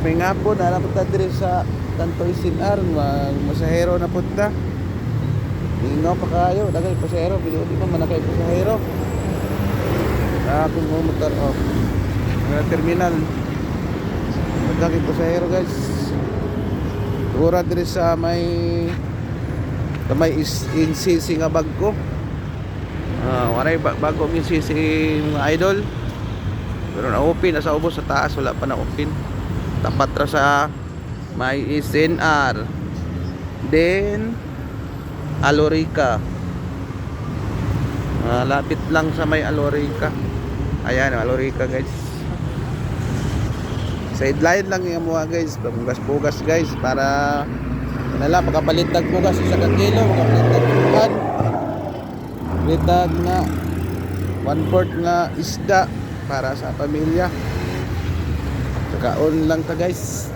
may nga po na napunta diri sa Tantoy Sinar, mag masahero na punta. Ingaw pa kayo, dagay pasahero, bilo di pa manakay pasahero. Ah, kung mo motor oh. Mga terminal. Dagay pasahero guys. Ura diri sa may sa may is in CC nga bag ko. Ah, waray ba- bago min CC mga idol. Pero na-open, nasa ubos sa taas, wala pa na-open. Tapat ra sa may SNR. Then, Alorica. Ah, lapit lang sa may Alorica. Ayan, Alorica guys. Sideline lang yung mga guys. Bugas-bugas guys. Para, ano lang, pagkapalit ng bugas ka kilo. Pagkapalit ng bugan. Litag nga. One fourth nga isda para sa pamilya. Kakaon lang ta guys.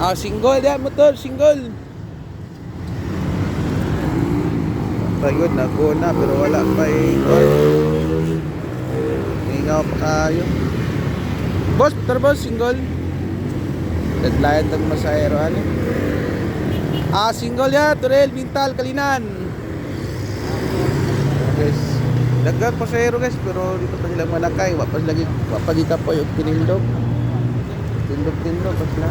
Ah, single yan motor, single. Pagod na ko na pero wala pa ikot. Ingaw pa kayo. Boss, motor boss, single. Deadline tag masayro ano. Ah, single ya, Turel, Bintal, Kalinan. Guys, dagat pasahero guys, pero dito pa sila manakay, wa pa lagi, wa pa di kapoy og pinindog. Tindog tindog pa sila.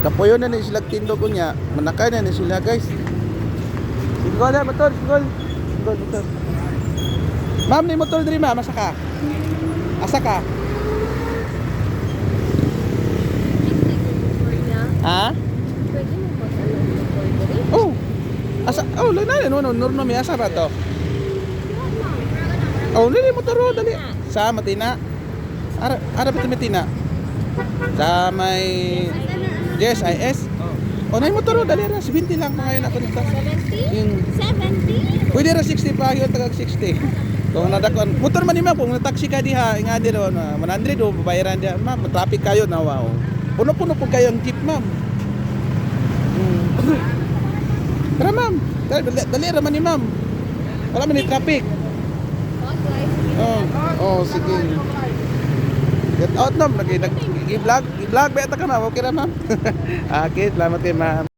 Kapoyo na ni sila tindog unya, manakay na ni sila guys. Singgol na motor, singgol. Singgol motor. Ma'am, ni motor diri ma'am, asa ka? Asa ka? Ha? Pwede mo ba sa poultry? Oh. Asa oh, lang na no no no mi asa ba to? Oh, nili motor oh, dali. Sa Matina. Ara ara ba Matina? Sa may Yes, IS. Oh, na motor oh, dali ra 70 lang ngayon ako dito. 70? Yung 70? pwede ra 60 pa yun tagag 60. Kung nadakon, motor man ni ma'am, kung na-taxi ka diha, nga di ron, ah, 100 o babayaran diha, ma'am, traffic kayo na wow. Puno-puno po kayo ang jeep, ma'am. Hmm. Tara, ma'am. Tara, dali, dali raman ni ma'am. Wala man ni traffic. Oh, oh, sige. Get out, ma'am. Nag- nag- i-vlog, beta ka, ma'am. Okay na, ma'am. okay, salamat kay ma'am.